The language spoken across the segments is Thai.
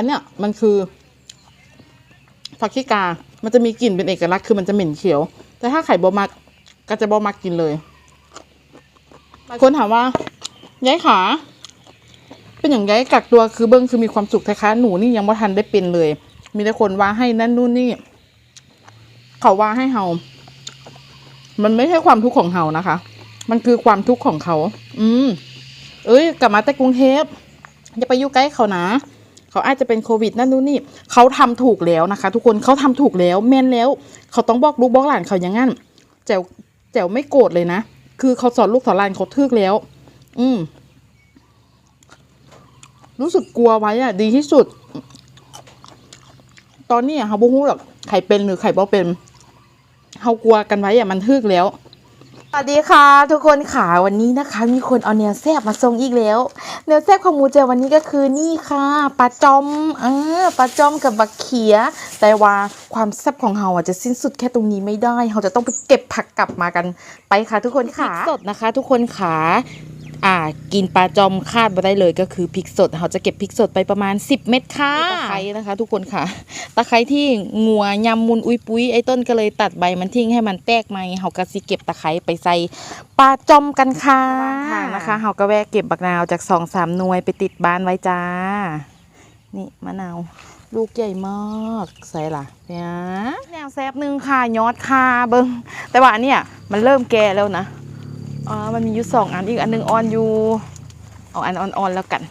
อันเนี้ยมันคือผักขี้กา มันจะมีกลิ่นเป็นเอกลักษณ์คือมันจะเหม็นเขียว แต่ถ้าไข่บอมักก็จะบอมักกินเลยหลายคนถามว่าย้ายขา เป็นอย่างย้ายกักตัวคือเบิ้งคือมีความสุขแท้ๆหนูนี่ยังไม่ทันได้เป็นเลย มีแต่คนว่าให้นั่นนู่นนี่ เขาว่าให้เฮา มันไม่ใช่ความทุกข์ของเฮานะคะ มันคือความทุกข์ของเขา อืม เอ้ย กลับมาแต่กรุงเทพอย่าไปอยู่ใกล้เขานะ เขาอาจจะเป็นโควิดนั่นนู่นนี่เขาทำถูกแล้วนะคะ ทุกคนเขาทำถูกแล้วแม่นแล้ว เขาต้องบอกลูกบอกหลานเขาอย่างงั้นแจ๋วแจ๋วไม่โกรธเลยนะ คือเขาสอนลูกสอนหลานเขาทึกแล้ว อืม รู้สึกกลัวไว้อะดีที่สุด ตอนนี้อะเขาบ่ฮู้หรอกไข่เป็นหรือไข่บ่เป็นเขากลัวกันไว้อะมันทึกแล้ว สวัสดีค่ะ ทุกคนค่ะวันนี้นะคะ มีคนเอาแนวแซบมาส่งอีกแล้วแนวแซบของมูเจวันนี้ก็คือนี่ค่ะปลาจอมเออปลาจอมกับบักเขีย แต่ว่าความแซบของเราอะจะสิ้นสุดแค่ตรงนี้ไม่ได้ เราจะต้องไปเก็บผักกลับมากันไปค่ะ ทุกคนค่ะสดนะคะ ทุกคนขา อ่ากินปลาจอมคาดมาได้เลยก็คือพริกสดเราจะเก็บพริกสดไปประมาณ 10 เม็ดค่ะตะไคร้นะคะ ทุกคนค่ะ ตะไคร้ที่งัวยำมุนอุยปุ้ยไอ้ต้นก็เลยตัดใบมันทิ้งให้มันแตกไหมเฮาก็สิเก็บตะไคร้ไปใส่ปลาจอมกันค่ะทางนะคะเฮาก็แวะเก็บบักนาวจากสองสามหน่วยไปติดบ้านไว้จ้า นี่มะนาวลูกใหญ่มากใส่ล่ะเนี่ยแนวแซบหนึ่งค่ะยอดค่ะเบิงแต่ว่าอันเนี่ยมันเริ่มแก่แล้วนะ อ๋อ มันมีอยู่สองอัน อีกอันหนึงออนอยู่ เอาอันอ่อนๆแล้วกัน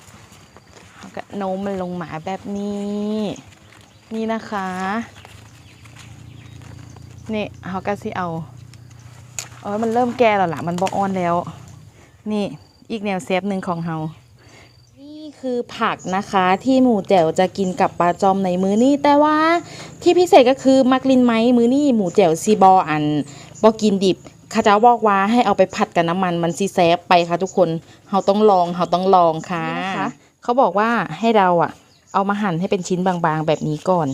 แล้วก็โน้มมันลงมาแบบนี้ นี่นะคะ นี่เขาก็สิเอาเออมันเริ่มแก่แล้วล่ะ มันบอออนแล้ว นี่อีกแนวเซฟหนึ่งของเฮานี่คือผักนะคะที่หมูแจ๋วจะกินกับปลาจอมในมื้อนี้ แต่ว่าที่พิเศษก็คือมักลินไหมมื้อนี้หมูแจ๋วซีบออันบอกินดิบ ข้าเจ้าบอกว่าให้เอาไปผัดกับน้ำมันมันซีแซฟไปค่ะทุกคนเราต้องลองเราต้องลองค่ะเขาบอกว่าให้เราอะเอามาหั่นให้เป็นชิ้นบางๆแบบนี้ก่อน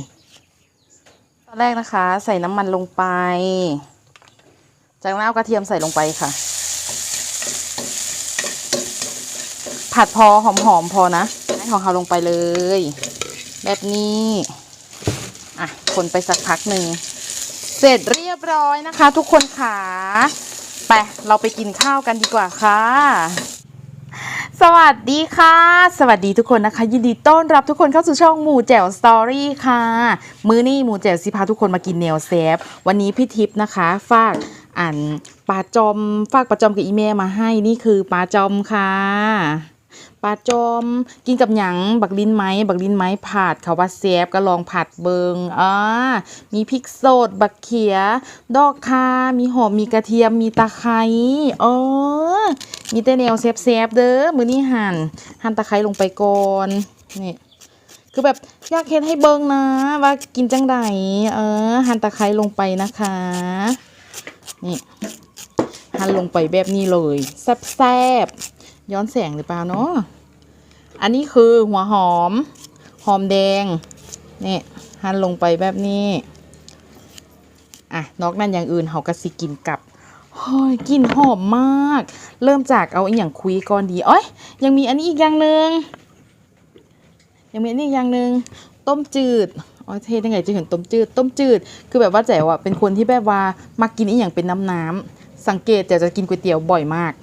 ตอนแรกนะคะ ใส่น้ำมันลงไป จากนั้นเอากระเทียมใส่ลงไปค่ะ ผัดพอหอมๆพอนะให้ของเขาลงไปเลย แบบนี้ อะคนไปสักพักหนึ่งเสร็จเรียบร้อยนะคะ ทุกคนค่ะไปเราไปกินข้าวกันดีกว่าค่ะ สวัสดีค่ะ สวัสดีทุกคนนะคะ ยินดีต้อนรับทุกคนเข้าสู่ช่องหมูแจ่วสตอรี่ค่ะ มื้อนี้หมูแจ่วสิพาทุกคนมากินแนวแซบวันนี้พี่ทิพย์นะคะฝากอ่านปลาจอมฝากปลาจอมกับอีเมลมาให้นี่คือปลาจอมค่ะ ปลาจอม กินกับหยังบักลิ้นไม้บักลิ้นไม้ผัดเขาว่าแซบก็ลองผัดเบิงอ่ามีพริกสดบักเขีย ดอกคามีหอมมีกระเทียมมีตะไคร้อ๋อมีแต่แนวแซบๆเด้อมื้อนี้หั่นหั่นตะไคร้ลงไปก่อนนี่คือแบบอยากเห็นให้เบิงนะ ว่ากินจังไดเออหั่นตะไคร้ลงไปนะคะนี่หั่นลงไปแบบนี้เลยแซบๆย้อนแสงหรือเปล่าเนาะ อันนี้คือหัวหอม หอมแดง นี่หั่นลงไปแบบนี้ อะ นอกนั้นอย่างอื่นเขาก็สิกินกับเฮ้ยกลิ่นหอมมาก เริ่มจากเอาอีกอย่างคุยก่อนดีเอ้ยยังมีอันนี้อีกอย่างหนึ่งยังมีอันนี้อีกอย่างหนึ่งต้มจืดอ๋อเทยังไงจะเห็นต้มจืด ต้มจืด คือแบบว่าแจ๋วอะเป็นคนที่แบบว่ามักกินอีกอย่างเป็นน้ำน้ำๆสังเกตแจ๋วจะกินก๋วยเตี๋ยวบ่อยมาก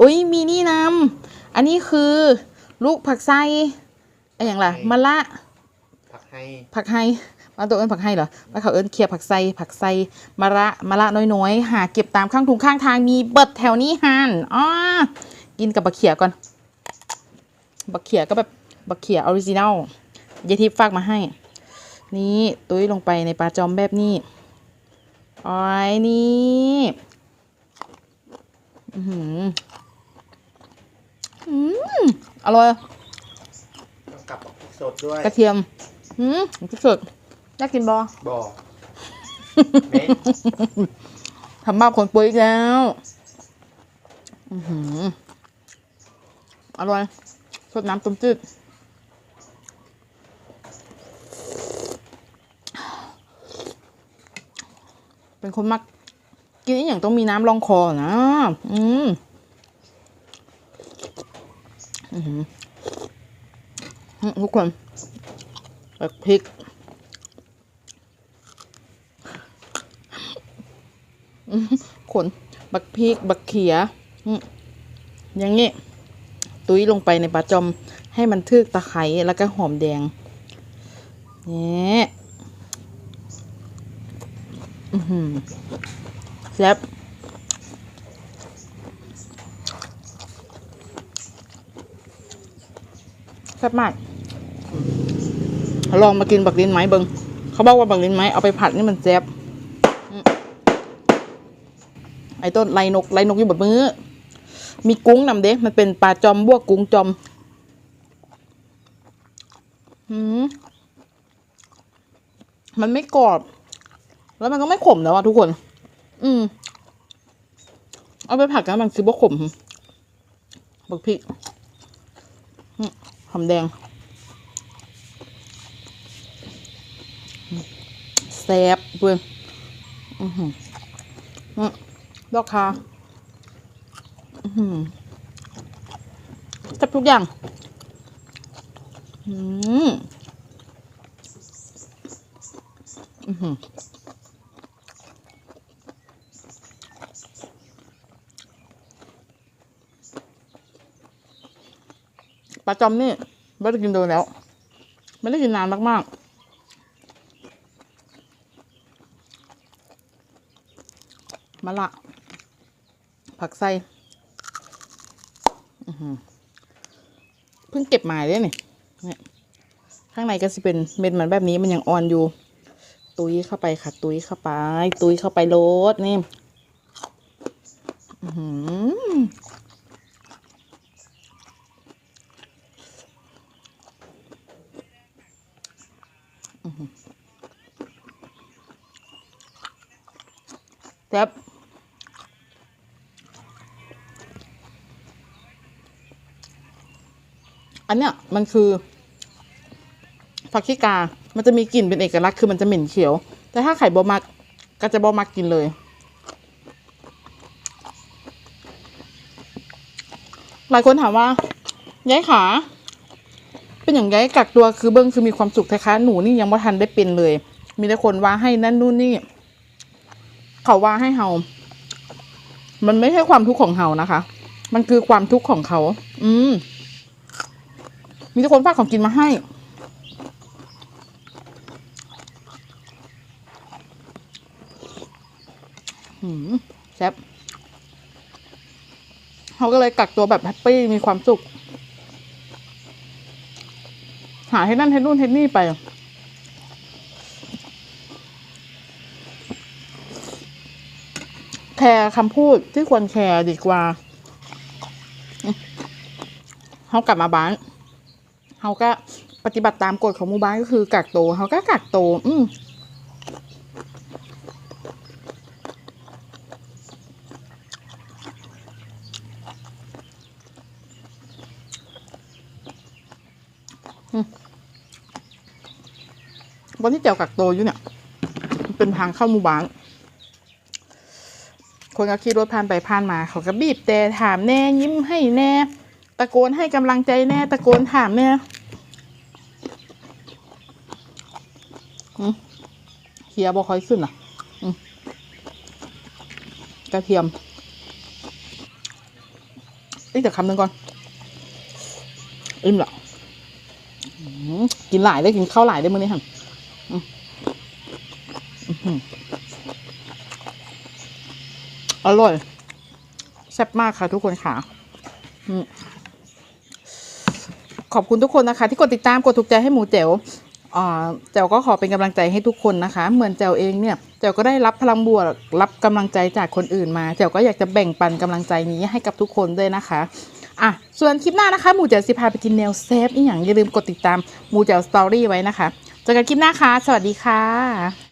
อุ้ยมีนี่น้ำอันนี้คือ ลูกผักไส้อะไรอย่างล่ะมะละ ผักให้ผักไห้มาตัวเอิญผักไห้เหรอมาเขาเอิญเคลียร์ผักไส้ผักไส้มะระมะระน้อยๆ หาเก็บตามข้างถุงข้างทางมีเบิดแถวนี้ฮันอ๋อกินกับบักเขียก่อน บักเขียก็แบบบักเขียออริจินัลยายทิพย์ฝากมาให้ นี่ตุ้ยลงไปในปลาจอมแบบนี้อ้อยนี่ อือหือ อืมอร่อยต้องกลับกับพริกสดด้วย กระเทียมอืมที่สุดอยากกินบอบอกเมนทำมาคนป่วยอีกแล้ว อือหืออร่อยสดน้ำต้มจืดเป็นคนมัก กินอหย่างต้องมีน้ำรองคอนะ อืมอือหืออืม ทุกคนบักพริกอื้อขน บักพริก บักเขีย อย่างงี้ ตุ้ยลงไปในปลาจอม ให้มันทึกตะไคร้แล้วก็หอมแดงเนี่ยแซ่บ แซ่บมาก ลองมากินบักลิ้นไม้เบิงเขาบอกว่าบักลิ้นไม้เอาไปผัดนี่มันแซ่บไอ้ต้นไรนกไรนกอยู่แบบมือ มีกุ้งนำเด้ มันเป็นปลาจอมบวกกุ้งจอมหืมมันไม่กรอบ แล้วมันก็ไม่ขมแล้วอะทุกคน อืม เอาไปผัดกันมันคือบ่ขมบักพริก หอมแดงแซ่บเพื่อนอือหือดอกคาอือหือแซ่บทุกอย่าง อืมอือหือ ปลาจอมนี่ไม่ได้กินโดนแล้ว ไม่ได้กินนานมากๆมะละผักไส้เพิ่งเก็บมาเลยนี่เนี่ยข้างในก็จะเป็นเม็ดมันแบบนี้มันยังอ่อนอยู่ ตุยเข้าไปค่ะ ตุยเข้าไป ตุยเข้าไปโลดนี่ ซ่บอันเนี้ยมันคือผักขี้กา มันจะมีกลิ่นเป็นเอกลักษณ์คือมันจะเหม็นเขียว แต่ถ้าไข่บอมักก็จะบอมักกินเลย หลายคนถามว่า ย้ายขา เป็นอย่างย้ายกักตัวคือเบิ้งคือมีความสุขแท้ๆหนูนี่ยังไม่ทันได้เป็นเลย มีแต่คนว่าให้นั่นนู่นนี่ เขาว่าให้เฮา มันไม่ใช่ความทุกข์ของเฮานะคะ มันคือความทุกข์ของเขา อืม มีแต่คนฝากของกินมาให้หืมแซ่บเขาก็เลยกักตัวแบบแฮปปี้มีความสุข หาให้นั่นให้นู่นให้นี่ไป แคร์คำพูดที่ควรแคร์ดีกว่าเขากลับมาบ้านเขาก็ปฏิบัติตามกฎของหมู่บ้านก็คือกักโตวเขาก็กักโตวอืมอืมวันที่เจ้ากักโตวอยู่เนี่ย เป็นทางเข้าหมู่บ้าน คนก็ขี่รถผ่านไปผ่านมา เขาก็บีบแต่ถามแน่ยิ้มให้แน่ ตะโกนให้กำลังใจแน่ ตะโกนถามแน่เคียบอคอยขึ้นอะกระเทียมอีกแต่คำหนึ่งก่อน อิ่มหรอกินหลายได้กินข้าวหลายได้มื้อนี้ค่ะอืม อร่อยแซ่บมากค่ะทุกคนค่ะขอบคุณทุกคนนะคะ ที่กดติดตามกดถูกใจให้หมูแจ๋วแจ๋วก็ขอเป็นกำลังใจให้ทุกคนนะคะ เหมือนแจ๋วเองเนี่ยแจ๋วก็ได้รับพลังบวกรับกำลังใจจากคนอื่นมาแจ๋วก็อยากจะแบ่งปันกำลังใจนี้ให้กับทุกคนด้วยนะคะอะส่วนคลิปหน้านะคะหมูแจ๋วสิพาไปกินแนวเซฟอีกอย่างอย่าลืมกดติดตามหมูแจ๋วสตอรี่ไว้นะคะเจอกันคลิปหน้าค่ะ สวัสดีค่ะ